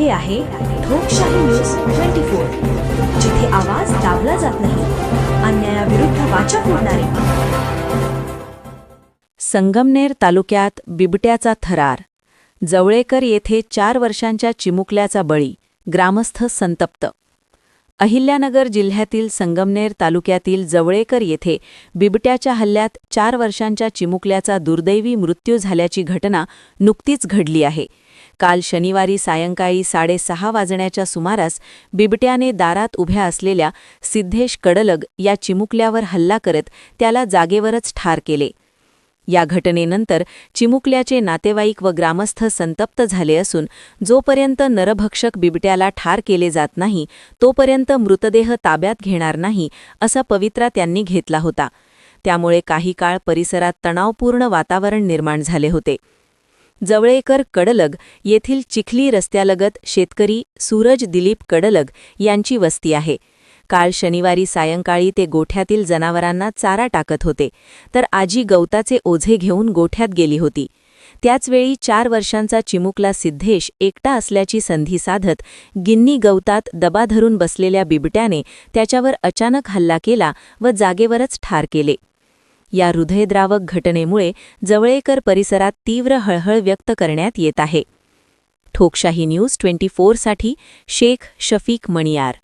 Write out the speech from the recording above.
हे आहे लोकशाही न्यूज ट्वेंटी फोर जिथे आवाज दाबला जात नाही अन्यायाविरुद्ध वाचा फोडणारे. संगमनेर तालुक्यात बिबट्याचा थरार. जवळेकर येथे चार वर्षांच्या चिमुकल्याचा बळी ग्रामस्थ संतप्त. अहिल्यानगर जिल्ह्यातील संगमनेर तालुक्यातील जवळेकर येथे बिबट्याच्या हल्ल्यात चार वर्षांच्या चिमुकल्याचा दुर्दैवी मृत्यू झाल्याची घटना नुकतीच घडली आहे. काल शनिवारी सायंकाळी साडेसहा वाजण्याच्या सुमारास बिबट्याने दारात उभ्या असलेल्या सिद्धेश कडलग या चिमुकल्यावर हल्ला करत त्याला जागेवरच ठार केले. या घटनेनंतर चिमुकल्याचे नातेवाईक व ग्रामस्थ संतप्त झाले असून जोपर्यंत नरभक्षक बिबट्याला ठार केले जात नाही तोपर्यंत मृतदेह ताब्यात घेणार नाही असा पवित्रा त्यांनी घेतला होता. त्यामुळे काही काळ परिसरात तणावपूर्ण वातावरण निर्माण झाले होते. जवळेकर कडलग येथील चिखली रस्त्यालगत शेतकरी सूरज दिलीप कडलग यांची वस्ती आहे. काल शनिवारी सायंकाळी ते गोठ्यातील जनावरांना चारा टाकत होते तर आजी गवताचे ओझे घेऊन गोठ्यात गेली होती. त्याचवेळी चार वर्षांचा चिमुकला सिद्धेश एकटा असल्याची संधी साधत गिन्नी गवतात दबा धरून बसलेल्या बिबट्याने त्याच्यावर अचानक हल्ला केला व जागेवरच ठार केले. या हृदयद्रावक घटनेमुळे जवळेकर परिसरात तीव्र हळहळ व्यक्त करण्यात येत आहे. ठोकशाही न्यूज ट्वेंटी फोरसाठी शेख शफीक मणियार.